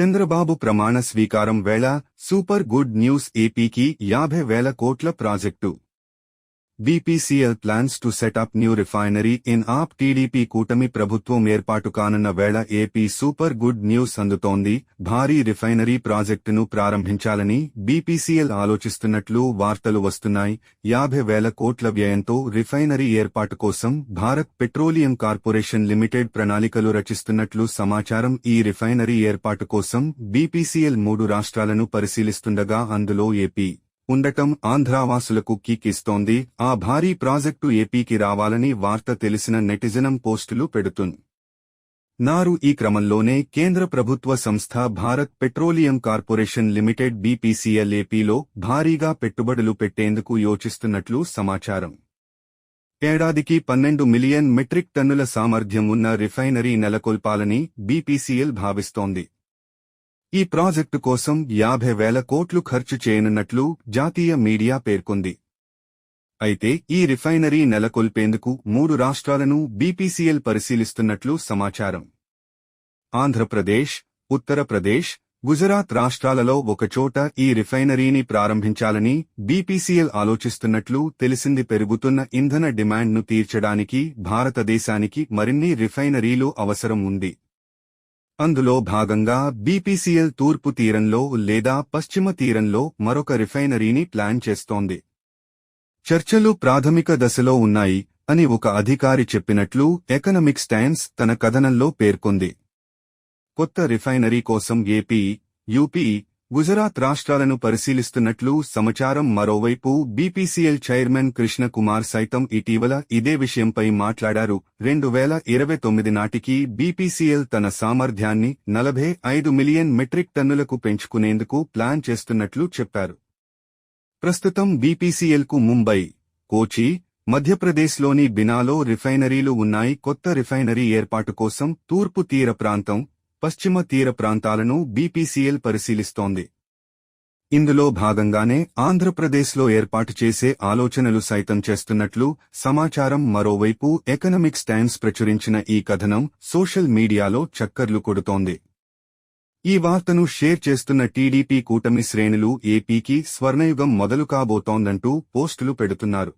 చంద్రబాబు ప్రమాణ స్వీకారం వేళ సూపర్ గుడ్ న్యూస్ ఏపీకి యాభై వేల కోట్ల project. BPCL plans to set up new refinery in AP TDP కూటమి ప్రభుత్వం ఏర్పాటు కానున్న వేళ ఏపీ సూపర్ గుడ్ న్యూస్ అందుతోంది. భారీ రిఫైనరీ ప్రాజెక్టును ప్రారంభించాలని బీపీసీఎల్ ఆలోచిస్తున్నట్లు వార్తలు వస్తున్నాయి. యాభై వేల కోట్ల వ్యయంతో రిఫైనరీ ఏర్పాటు కోసం భారత్ పెట్రోలియం కార్పొరేషన్ లిమిటెడ్ ప్రణాళికలు రచిస్తున్నట్లు సమాచారం. ఈ రిఫైనరీ ఏర్పాటు కోసం బీపీసీఎల్ మూడు రాష్ట్రాలను పరిశీలిస్తుండగా అందులో ఏపీ ఉండటం ఆంధ్రావాసులకు కీకిస్తోంది. ఆ భారీ ప్రాజెక్టు ఏపీకి రావాలని వార్త తెలిసిన నెటిజనం పోస్టులు పెడుతున్. నారు ఈ క్రమంలోనే కేంద్ర ప్రభుత్వ సంస్థ Bharat petroleum corporation limited BPCL ఏపీలో భారీగా పెట్టుబడులు పెట్టేందుకు యోచిస్తున్నట్లు సమాచారం. ఏడాదికి పన్నెండు మిలియన్ మెట్రిక్ టన్నుల సామర్థ్యం ఉన్న రిఫైనరీ నెలకొల్పాలని బీపీసీఎల్ భావిస్తోంది. ఈ ప్రాజెక్టు కోసం యాభై వేల కోట్లు ఖర్చు చేయనున్నట్లు జాతీయ మీడియా పేర్కొంది. అయితే ఈ రిఫైనరీ నెలకొల్పేందుకు మూడు రాష్ట్రాలను బీపీసీఎల్ పరిశీలిస్తున్నట్లు సమాచారం. ఆంధ్రప్రదేశ్ ఉత్తరప్రదేశ్ గుజరాత్ రాష్ట్రాలలో ఒకచోట ఈ రిఫైనరీని ప్రారంభించాలని బీపీసీఎల్ ఆలోచిస్తున్నట్లు తెలిసింది. పెరుగుతున్న ఇంధన డిమాండ్ను తీర్చడానికి భారతదేశానికి మరిన్ని రిఫైనరీలు అవసరం ఉంది. అందులో భాగంగా బీపీసీఎల్ తూర్పు తీరంలో లేదా పశ్చిమ తీరంలో మరొక రిఫైనరీని ప్లాన్ చేస్తోంది. చర్చలు ప్రాథమిక దశలో ఉన్నాయి అని ఒక అధికారి చెప్పినట్లు ఎకనమిక్స్ టైమ్స్ తన కథనంలో పేర్కొంది. కొత్త రిఫైనరీ కోసం ఏపీ యూపీ గుజరాత్ రాష్ట్రాలను పరిశీలిస్తున్నట్లు సమాచారం మరోవైపు బీపీసీఎల్ చైర్మన్ కృష్ణ కుమార్ సైతం ఇటీవల ఇదే విషయంపై మాట్లాడారు. రెండు వేల ఇరవై తొమ్మిది నాటికి బీపీసీఎల్ తన సామర్థ్యాన్ని నలభై ఐదు మిలియన్ మెట్రిక్ టన్నులకు పెంచుకునేందుకు ప్లాన్ చేస్తున్నట్లు చెప్పారు. ప్రస్తుతం బీపీసీఎల్కు ముంబై కోచి మధ్యప్రదేశ్లోని బినాలో రిఫైనరీలు ఉన్నాయి. కొత్త రిఫైనరీ ఏర్పాటు కోసం తూర్పు తీర ప్రాంతం పశ్చిమ తీర ప్రాంతాలను బీపీసీఎల్ పరిశీలిస్తోంది. ఇందులో భాగంగానే ఆంధ్రప్రదేశ్లో ఏర్పాటు చేసే ఆలోచనలు సైతం చేస్తున్నట్లు సమాచారం మరోవైపు ఎకనమిక్స్ టైమ్స్ ప్రచురించిన ఈ కథనం సోషల్ మీడియాలో చక్కర్లు కొడుతోంది. ఈ వార్తను షేర్ చేస్తున్న టీడీపీ కూటమి శ్రేణులు ఏపీకి స్వర్ణయుగం మొదలు కాబోతోందంటూ పోస్టులు పెడుతున్నారు.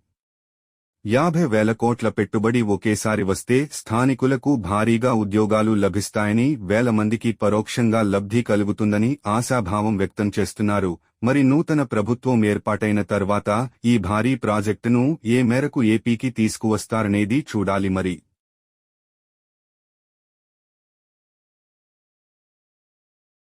యాభై వేల కోట్ల పెట్టుబడి ఒకేసారి వస్తే స్థానికులకు భారీగా ఉద్యోగాలు లభిస్తాయని వేల మందికి పరోక్షంగా లబ్ధి కలుగుతుందని ఆశాభావం వ్యక్తం చేస్తున్నారు. మరి నూతన ప్రభుత్వం ఏర్పాటైన తర్వాత ఈ భారీ ప్రాజెక్టును ఏ మేరకు ఏపీకి తీసుకువస్తారనేది చూడాలి మరి.